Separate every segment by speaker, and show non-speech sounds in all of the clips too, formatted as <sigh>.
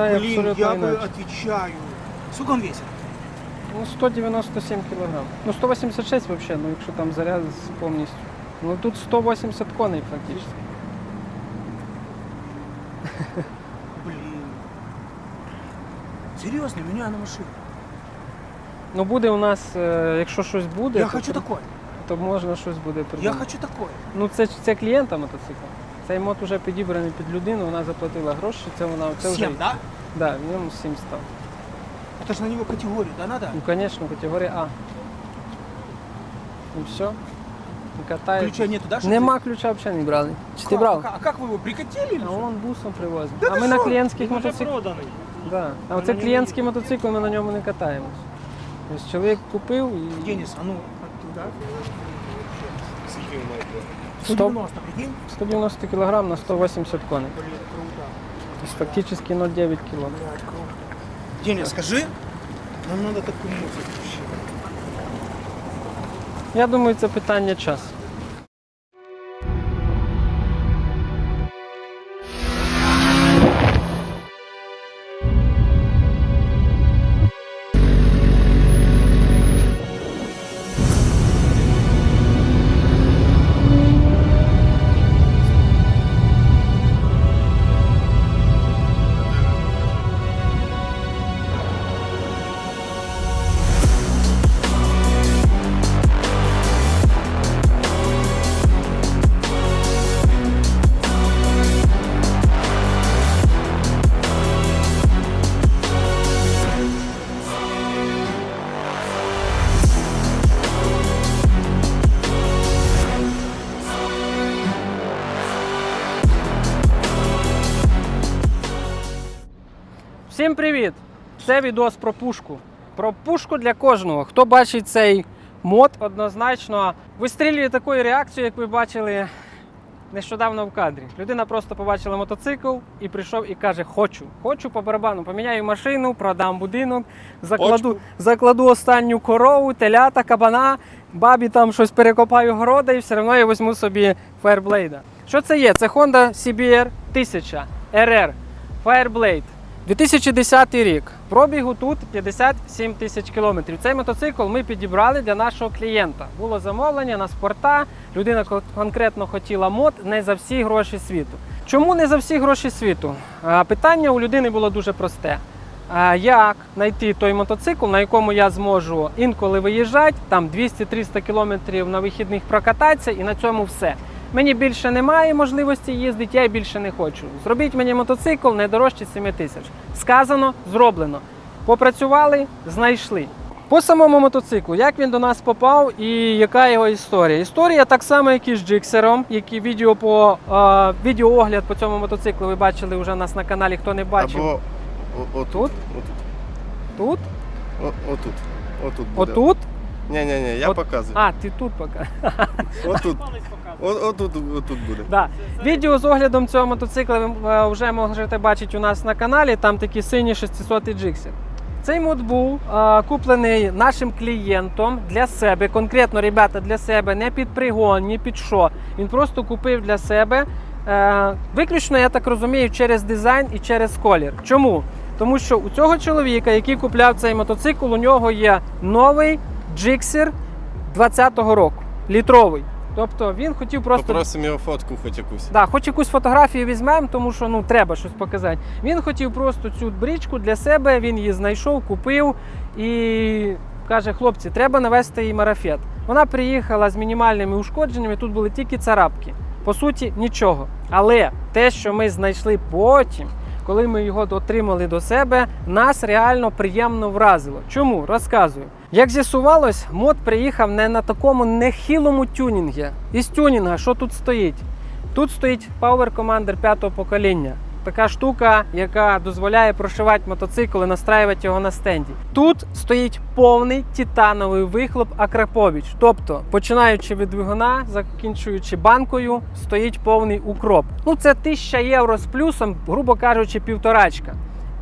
Speaker 1: виглядає
Speaker 2: Блин,
Speaker 1: абсолютно
Speaker 2: я бы
Speaker 1: інакше.
Speaker 2: отвечаю. Сколько он весит?
Speaker 1: Ну, 197 кілограм. Ну, 186 взагалі, ну якщо там заряд з повністю. Ну тут 180 коней фактично.
Speaker 2: Блин. Серьезно, меня на машину.
Speaker 1: Ну буде у нас, е, якщо щось буде,
Speaker 2: Я
Speaker 1: то,
Speaker 2: хочу такой.
Speaker 1: то можна щось буде придумати.
Speaker 2: Я хочу такой.
Speaker 1: Ну це, це клієнта мотоцикл. Цей мод вже підібраний під людину, вона заплатила гроші, це вона це вже.
Speaker 2: Всем, да?
Speaker 1: Да, в ньому 7 став.
Speaker 2: Это же на него категорию, да, надо?
Speaker 1: Ну, звісно, категорія А. І все. І катається.
Speaker 2: Ключа нету, да? чтоб
Speaker 1: Нема ключа взагалі не брали. Чи
Speaker 2: ты-
Speaker 1: ти
Speaker 2: Как?
Speaker 1: брав?
Speaker 2: А как вы его прикатили или
Speaker 1: А
Speaker 2: что?
Speaker 1: он бусом привозить.
Speaker 2: Да
Speaker 1: а
Speaker 2: ти
Speaker 1: ми на
Speaker 2: що?
Speaker 1: клієнтських
Speaker 3: Він вже
Speaker 1: мотоциклах.
Speaker 3: проданий.
Speaker 1: Да. А
Speaker 3: Ми
Speaker 1: оце
Speaker 3: на ньому
Speaker 1: клієнтський мотоцикл, ми на ньому не катаємось. Тобто чоловік купив і
Speaker 2: Денис, а ну оттуда.
Speaker 3: Скільки ви маєте?
Speaker 1: 100,
Speaker 2: 190, прикинь?
Speaker 1: 190 кг на 180 коней.
Speaker 2: Блин, круто.
Speaker 1: Фактично 0,9 кг.
Speaker 2: Блядь, круто. Скажи, нам надо такую музыку вообще.
Speaker 1: Я думаю, це питання часу. Всім привіт! Це відос про пушку. Про пушку для кожного. Хто бачить цей мод, однозначно вистрілює такою реакцією, як ви бачили нещодавно в кадрі. Людина просто побачила мотоцикл і прийшов і каже: Хочу, хочу по барабану, поміняю машину, продам будинок, закладу, закладу останню корову, телята, кабана, бабі там щось перекопаю города і все одно я візьму собі Fireblade. Що це є? Це Honda CBR 1000 RR Fireblade. 2010 рік. Пробігу тут 57 тисяч кілометрів. Цей мотоцикл ми підібрали для нашого клієнта. Було замовлення на спорта. Людина кон- конкретно хотіла мод не за всі гроші світу. Чому не за всі гроші світу? Питання у людини було дуже просте. Як знайти той мотоцикл, на якому я зможу інколи виїжджати, там 200-300 кілометрів на вихідних прокататися, і на цьому все. Мені більше немає можливості їздити, я більше не хочу. Зробіть мені мотоцикл не дорожче 7 тисяч. Сказано, зроблено. Попрацювали, знайшли. По самому мотоциклу, як він до нас попав і яка його історія? Історія так само, як і з Джиксером, який відео по е, відеоогляд по цьому мотоциклу ви бачили вже у нас на каналі, хто не бачив.
Speaker 4: Або отут.
Speaker 1: Тут?
Speaker 4: Отут. Отут буде.
Speaker 1: Отут?
Speaker 4: Ні, ні, ні, я
Speaker 1: От-
Speaker 4: показую.
Speaker 1: А, ти тут поки. <laughs>
Speaker 4: Отут. О- Отут, отут буде.
Speaker 1: Да. Відео з оглядом цього мотоцикла ви е, вже можете бачити у нас на каналі. Там такі сині 600 джиксі. Цей мод був е, куплений нашим клієнтом для себе, конкретно ребята для себе, не під пригон, ні під що. Він просто купив для себе. Е, виключно, я так розумію, через дизайн і через колір. Чому? Тому що у цього чоловіка, який купляв цей мотоцикл, у нього є новий джиксер 20-го року, літровий. Тобто він хотів просто
Speaker 4: Попросимо його фотку хоч якусь.
Speaker 1: Да, хоч якусь фотографію візьмемо, тому що ну треба щось показати. Він хотів просто цю брічку для себе, він її знайшов, купив і каже: хлопці, треба навести їй марафет. Вона приїхала з мінімальними ушкодженнями, тут були тільки царапки. По суті, нічого. Але те, що ми знайшли потім, коли ми його отримали до себе, нас реально приємно вразило. Чому? Розказую. Як з'ясувалось, мод приїхав не на такому нехилому тюнінгі. Із тюнінга, що тут стоїть? Тут стоїть Power Commander п'ятого покоління. Така штука, яка дозволяє прошивати мотоцикл і настраювати його на стенді. Тут стоїть повний титановий вихлоп Акрапович. Тобто, починаючи від двигуна, закінчуючи банкою, стоїть повний укроп. Ну це 1000 євро з плюсом, грубо кажучи, півторачка.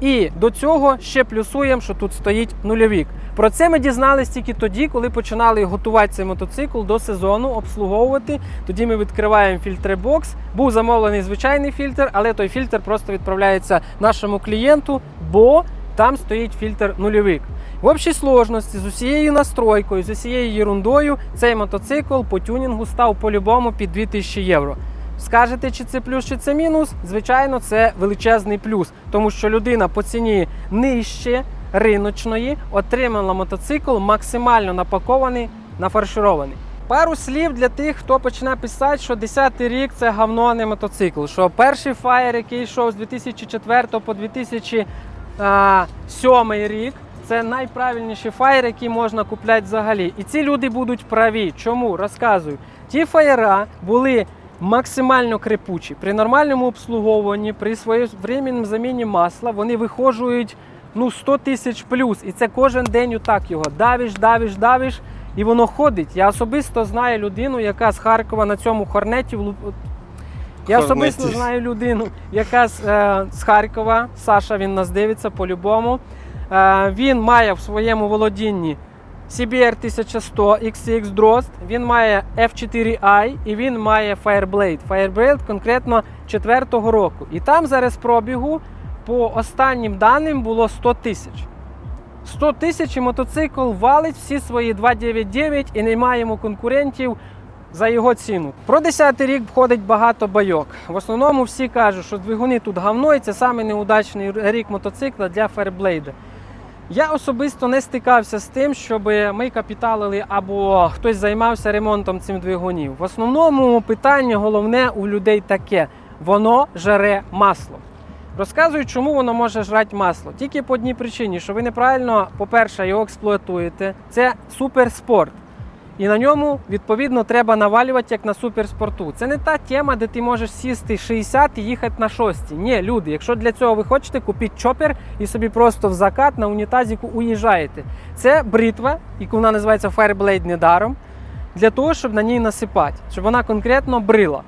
Speaker 1: І до цього ще плюсуємо, що тут стоїть нульовік. Про це ми дізналися тільки тоді, коли починали готувати цей мотоцикл до сезону, обслуговувати. Тоді ми відкриваємо фільтр-бокс. Був замовлений звичайний фільтр, але той фільтр просто відправляється нашому клієнту, бо там стоїть фільтр нульовик. В общій сложності з усією настройкою, з усією ерундою, цей мотоцикл по тюнінгу став по-любому під 2000 євро. Скажете, чи це плюс, чи це мінус? Звичайно, це величезний плюс, тому що людина по ціні нижче риночної отримала мотоцикл максимально напакований, нафарширований. Пару слів для тих, хто почне писати, що 10-й рік це говно, а не мотоцикл. Що перший фаєр, який йшов з 2004 по 2007 рік, це найправильніший фаєр, який можна купляти взагалі. І ці люди будуть праві. Чому? Розказую. Ті фаєра були максимально крепучі. При нормальному обслуговуванні, при своєвременному заміні масла, вони вихожують ну, 100 тисяч плюс. І це кожен день отак його давиш, давиш, давиш, і воно ходить. Я особисто знаю людину, яка з Харкова на цьому хорнеті влуп- я особисто знаю людину, яка з, е, з Харкова. Саша він нас дивиться по-любому. Е, він має в своєму володінні CBR 1100 XX Дрозд, він має F4i і він має Fireblade. Fireblade конкретно 4-го року. І там зараз пробігу по останнім даним було 100 тисяч. 100 тисяч і мотоцикл валить всі свої 299 і не маємо конкурентів за його ціну. Про 10 рік входить багато байок. В основному всі кажуть, що двигуни тут говно, і це саме неудачний рік мотоцикла для Fairblade. Я особисто не стикався з тим, щоб ми капіталили або хтось займався ремонтом цим двигунів. В основному питання головне у людей таке: воно жере масло. Розказую, чому воно може жрати масло. Тільки по одній причині, що ви неправильно, по-перше, його експлуатуєте. Це суперспорт. І на ньому, відповідно, треба навалювати як на суперспорту. Це не та тема, де ти можеш сісти 60 і їхати на 6. Ні, люди, якщо для цього ви хочете, купіть чопер і собі просто в закат на унітазіку уїжджаєте. Це бритва, яку вона називається Fireblade недаром, для того, щоб на ній насипати, щоб вона конкретно брила.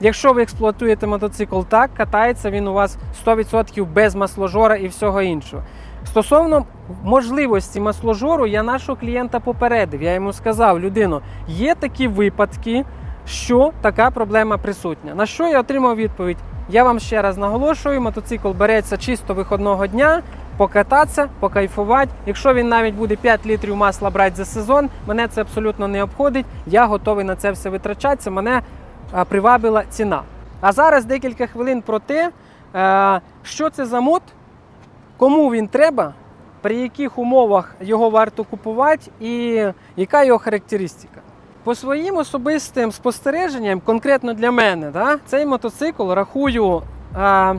Speaker 1: Якщо ви експлуатуєте мотоцикл так, катається він у вас 100% без масложора і всього іншого. Стосовно можливості масложору, я нашого клієнта попередив. Я йому сказав, людино, є такі випадки, що така проблема присутня. На що я отримав відповідь? Я вам ще раз наголошую, мотоцикл береться чисто виходного дня, покататися, покайфувати. Якщо він навіть буде 5 літрів масла брати за сезон, мене це абсолютно не обходить. Я готовий на це все витрачатися. Мене привабила ціна. А зараз декілька хвилин про те, е, що це за мод, кому він треба, при яких умовах його варто купувати і яка його характеристика. По своїм особистим спостереженням, конкретно для мене, да, цей мотоцикл рахую а,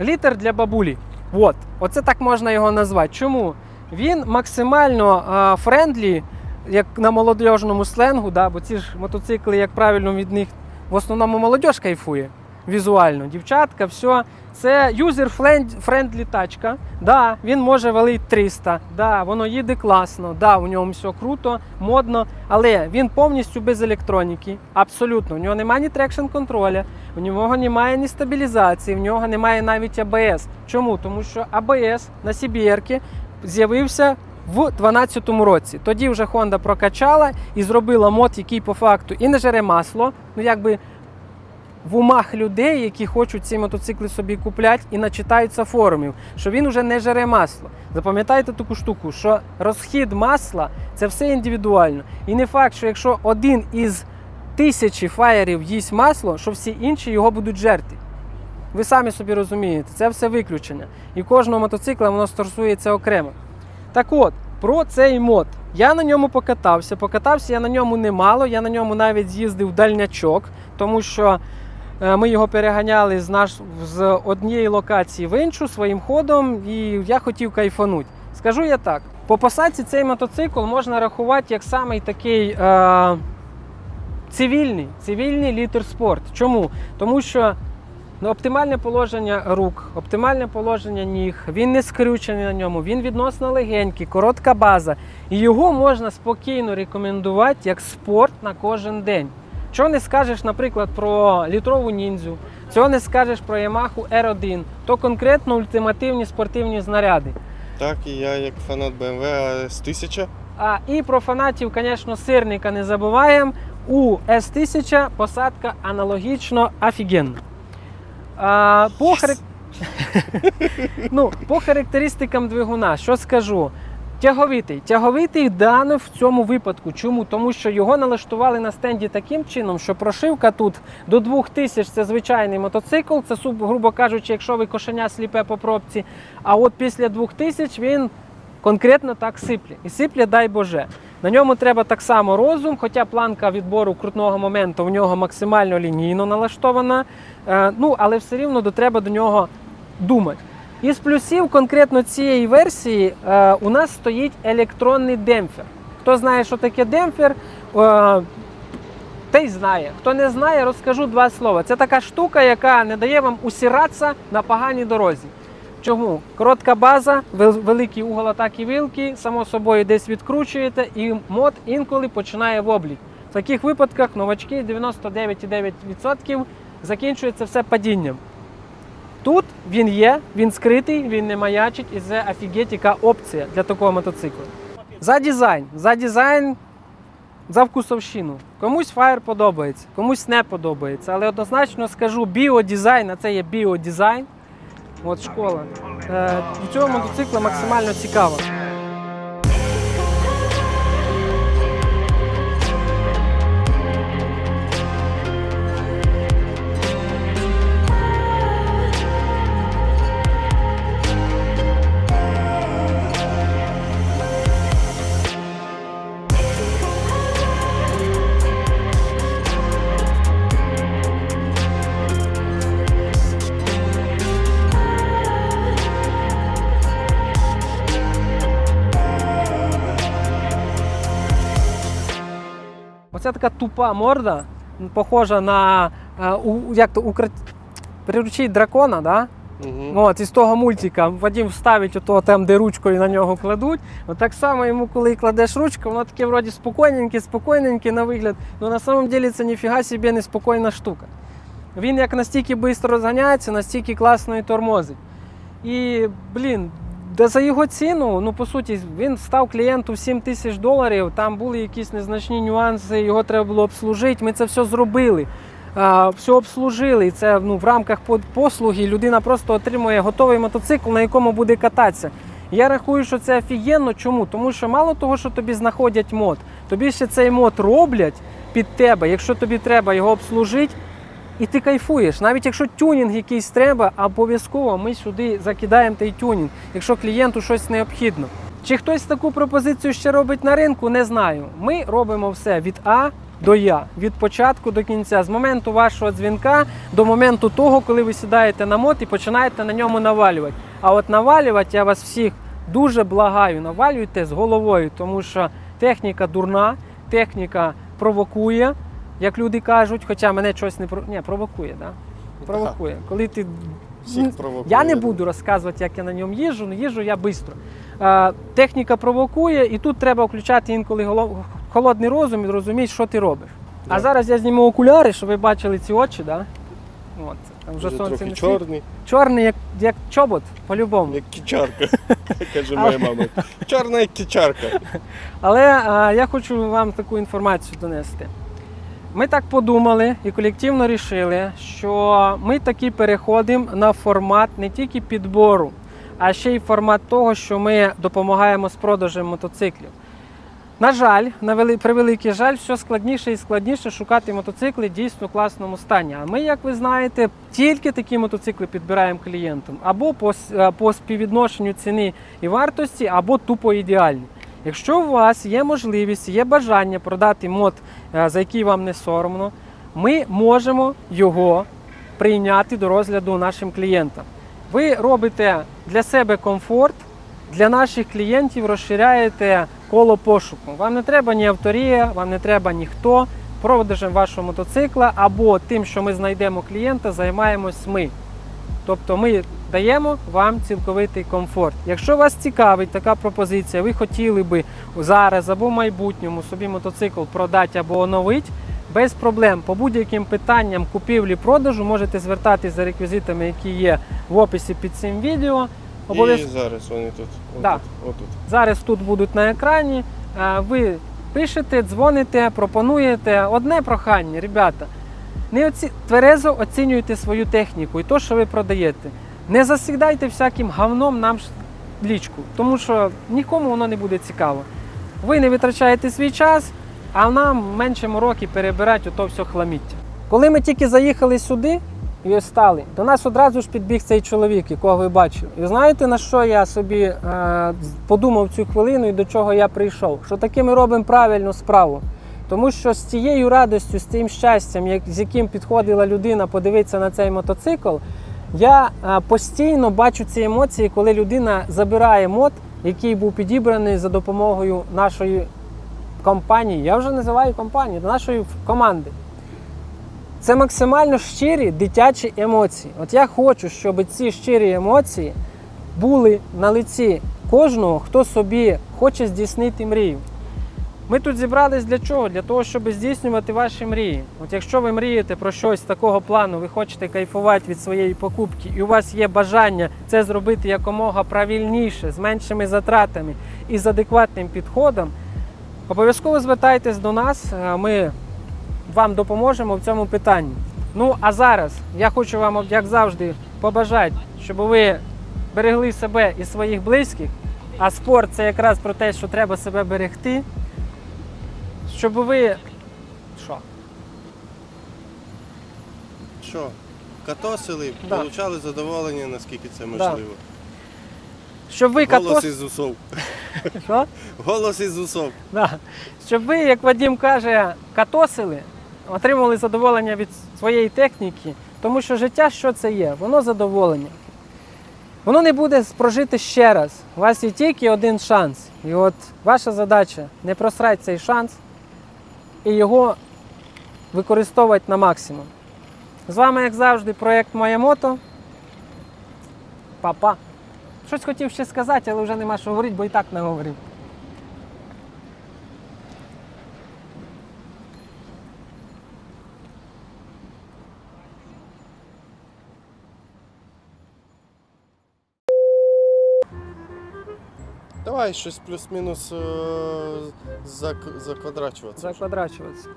Speaker 1: літер для бабулі. От, оце так можна його назвати. Чому? Він максимально а, френдлі, як на молодіжному сленгу, да, бо ці ж мотоцикли, як правильно від них в основному молодіж кайфує візуально. Дівчатка, все. Це юзер-френдлі тачка. Да, він може валити 300. Да, воно їде класно. Да, у ньому все круто, модно, але він повністю без електроніки. Абсолютно. У нього немає ні трекшн контроля, у нього немає ні стабілізації, в нього немає навіть АБС. Чому? Тому що АБС на CBR з'явився в 2012 році. Тоді вже Honda прокачала і зробила мод, який по факту і не жере масло. Ну якби в умах людей, які хочуть ці мотоцикли собі купляти і начитаються форумів, що він уже не жере масло. Запам'ятайте таку штуку, що розхід масла це все індивідуально. І не факт, що якщо один із тисячі фаєрів їсть масло, що всі інші його будуть жерти. Ви самі собі розумієте, це все виключення. І кожного мотоцикла воно стосується окремо. Так от, про цей мод. Я на ньому покатався. Покатався я на ньому немало. Я на ньому навіть з'їздив дальнячок, тому що е, ми його переганяли з, наш, з однієї локації в іншу своїм ходом, і я хотів кайфанути. Скажу я так: по посадці цей мотоцикл можна рахувати як самий такий. Е, Цивільний, цивільний літер спорт. Чому? Тому що Ну, оптимальне положення рук, оптимальне положення ніг, він не скрючений на ньому, він відносно легенький, коротка база. І його можна спокійно рекомендувати як спорт на кожен день. Чого не скажеш, наприклад, про літрову ніндзю, цього не скажеш про Yamaha R1, то конкретно ультимативні спортивні знаряди.
Speaker 4: Так, і я як фанат BMW с 1000.
Speaker 1: А, і про фанатів, звісно, сирника не забуваємо. У S1000 посадка аналогічно офігенна. А, по, харак... <laughs> ну, по характеристикам двигуна, що скажу? Тяговитий. Тяговитий дано в цьому випадку. Чому? Тому що його налаштували на стенді таким чином, що прошивка тут до 2000 це звичайний мотоцикл, це, грубо кажучи, якщо ви кошеня сліпе по пробці. А от після 2000 він конкретно так сипле. І сипле, дай Боже. На ньому треба так само розум, хоча планка відбору крутного моменту в нього максимально лінійно налаштована. Е, ну, але все рівно треба до нього думати. Із плюсів конкретно цієї версії е, у нас стоїть електронний демпфер. Хто знає, що таке демпфер, е, той знає. Хто не знає, розкажу два слова. Це така штука, яка не дає вам усіратися на поганій дорозі. Чому? Коротка база, великий угол атаки вилки, само собою десь відкручуєте, і мод інколи починає воблік. В таких випадках новачки 99,9% закінчується все падінням. Тут він є, він скритий, він не маячить, і це офігеть, опція для такого мотоциклу. За дизайн. За дизайн, за вкусовщину. Комусь фаєр подобається, комусь не подобається. Але однозначно скажу, біодизайн, а це є біодизайн. От школа. Е, до цього мотоцикла максимально цікаво. Така тупа морда, похожа на е, у, як то, укр... приручить дракона, да?
Speaker 4: Угу.
Speaker 1: От, із того мультика Вадим вставить ото там, де ручкою на нього кладуть. От так само йому, коли кладеш ручку, воно таке вроді спокійненьке, спокійненьке на вигляд. Ну на самом деле це ніфіга собі не спокійна штука. Він як настільки швидко розганяється, настільки класно і тормозить. І, блін, да за його ціну, ну по суті, він став клієнту 7 тисяч доларів, там були якісь незначні нюанси, його треба було обслужити. Ми це все зробили. Все обслужили. І це ну, в рамках послуги людина просто отримує готовий мотоцикл, на якому буде кататися. Я рахую, що це офігенно. Чому? Тому що мало того, що тобі знаходять мод, тобі ще цей мод роблять під тебе, якщо тобі треба його обслужити. І ти кайфуєш. Навіть якщо тюнінг якийсь треба, обов'язково ми сюди закидаємо той тюнінг, якщо клієнту щось необхідно. Чи хтось таку пропозицію ще робить на ринку, не знаю. Ми робимо все від А до Я, від початку до кінця, з моменту вашого дзвінка до моменту того, коли ви сідаєте на мод і починаєте на ньому навалювати. А от навалювати я вас всіх дуже благаю, навалюйте з головою, тому що техніка дурна, техніка провокує, як люди кажуть, хоча мене щось не про... Ні, провокує, да? Провокує. Коли ти
Speaker 4: Всіх провокує.
Speaker 1: я не буду розказувати, як я на ньому їжджу, але їжджу я швидко. Е, техніка провокує, і тут треба включати інколи холодний розум і розуміти, що ти робиш. А зараз я зніму окуляри, щоб ви бачили ці очі, да? От, там вже
Speaker 4: Вже
Speaker 1: сонце не
Speaker 4: чорний,
Speaker 1: Чорний, як, як чобот, по-любому.
Speaker 4: як кічарка, <laughs> каже моя мама. Чорна як кічарка.
Speaker 1: Але е, я хочу вам таку інформацію донести. Ми так подумали і колективно рішили, що ми таки переходимо на формат не тільки підбору, а ще й формат того, що ми допомагаємо з продажем мотоциклів. На жаль, на вели... превеликий жаль, все складніше і складніше шукати мотоцикли дійсно в класному стані. А ми, як ви знаєте, тільки такі мотоцикли підбираємо клієнтам або по, по співвідношенню ціни і вартості, або тупо ідеальні. Якщо у вас є можливість, є бажання продати мод, е, за який вам не соромно, ми можемо його прийняти до розгляду нашим клієнтам. Ви робите для себе комфорт, для наших клієнтів розширяєте коло пошуку. Вам не треба ні авторія, вам не треба ніхто. Продажем вашого мотоцикла або тим, що ми знайдемо клієнта, займаємось ми. Тобто ми даємо вам цілковитий комфорт. Якщо вас цікавить така пропозиція, ви хотіли би зараз або в майбутньому собі мотоцикл продати або оновити, без проблем по будь-яким питанням купівлі-продажу можете звертатись за реквізитами, які є в описі під цим відео. Обов'язково.
Speaker 4: І зараз вони тут. Отут,
Speaker 1: Да.
Speaker 4: отут.
Speaker 1: Зараз тут будуть на екрані. Е, Ви пишете, дзвоните, пропонуєте. Одне прохання, ребята. Не оці... Тверезо оцінюйте свою техніку і то, що ви продаєте. Не засідайте всяким говном нам лічку, тому що нікому воно не буде цікаво. Ви не витрачаєте свій час, а нам менше мороки перебирати ото все хламіття. Коли ми тільки заїхали сюди і стали, до нас одразу ж підбіг цей чоловік, якого ви бачили. І знаєте, на що я собі е, подумав цю хвилину і до чого я прийшов? Що таки ми робимо правильну справу. Тому що з цією радістю, з тим щастям, як, з яким підходила людина подивитися на цей мотоцикл, я е, постійно бачу ці емоції, коли людина забирає мод, який був підібраний за допомогою нашої компанії. Я вже називаю компанію, нашої команди. Це максимально щирі дитячі емоції. От я хочу, щоб ці щирі емоції були на лиці кожного, хто собі хоче здійснити мрію. Ми тут зібрались для чого? Для того, щоб здійснювати ваші мрії. От якщо ви мрієте про щось такого плану, ви хочете кайфувати від своєї покупки, і у вас є бажання це зробити якомога правильніше, з меншими затратами і з адекватним підходом, обов'язково звертайтесь до нас. е, Ми вам допоможемо в цьому питанні. Ну а зараз я хочу вам, як завжди, побажати, щоб ви берегли себе і своїх близьких. А спорт це якраз про те, що треба себе берегти. Щоб ви. Що?
Speaker 4: Що? Катосили,
Speaker 1: Да.
Speaker 4: отримали задоволення, наскільки це можливо.
Speaker 1: Щоб ви
Speaker 4: Голос
Speaker 1: катос...
Speaker 4: із усов. <laughs>
Speaker 1: Що?
Speaker 4: Голос із усов.
Speaker 1: Да. Щоб ви, як Вадим каже, катосили, отримали задоволення від своєї техніки, тому що життя що це є? Воно задоволення. Воно не буде прожити ще раз. У вас є тільки один шанс. І от ваша задача не просрати цей шанс і його використовувати на максимум. З вами, як завжди, проєкт Моє мото. Па-па. Щось хотів ще сказати, але вже нема що говорити, бо і так не говорив.
Speaker 4: Давай щось плюс-мінус е, зак- заквадрачуватися.
Speaker 1: Заквадрачуватися.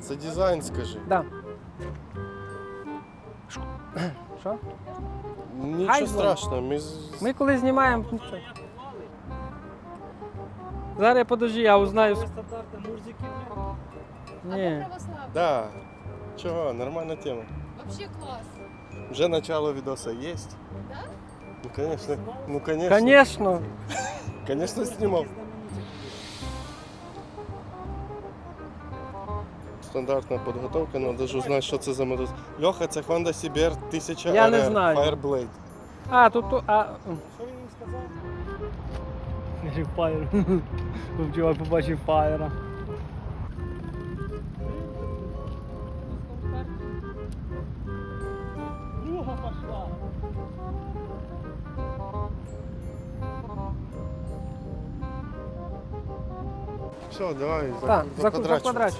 Speaker 4: За дизайн скажи.
Speaker 1: Да. Що?
Speaker 4: Нічого
Speaker 1: Хай
Speaker 4: страшного. Ми... з-
Speaker 1: Ми коли знімаємо. нічого. Зараз подожди, я узнаю. Ні.
Speaker 5: православный.
Speaker 4: Да. Чого, нормальна тема.
Speaker 5: Вообще класс.
Speaker 4: Вже начало відоса є.
Speaker 5: Да?
Speaker 4: Ну, конечно. Ну, конечно.
Speaker 1: Звісно.
Speaker 4: Конечно, знімав. Стандартна підготовка, але навіть знати, що це за мотоцикл. Льоха, це Honda CBR 1000
Speaker 1: Я не
Speaker 4: RR,
Speaker 1: знаю.
Speaker 4: Fireblade.
Speaker 1: А, тут. тут- А... Що він сказав? Фаєр. Чувак побачив фаєра.
Speaker 4: Все, давай,
Speaker 1: Так,
Speaker 4: за,
Speaker 1: заквадрачуйся.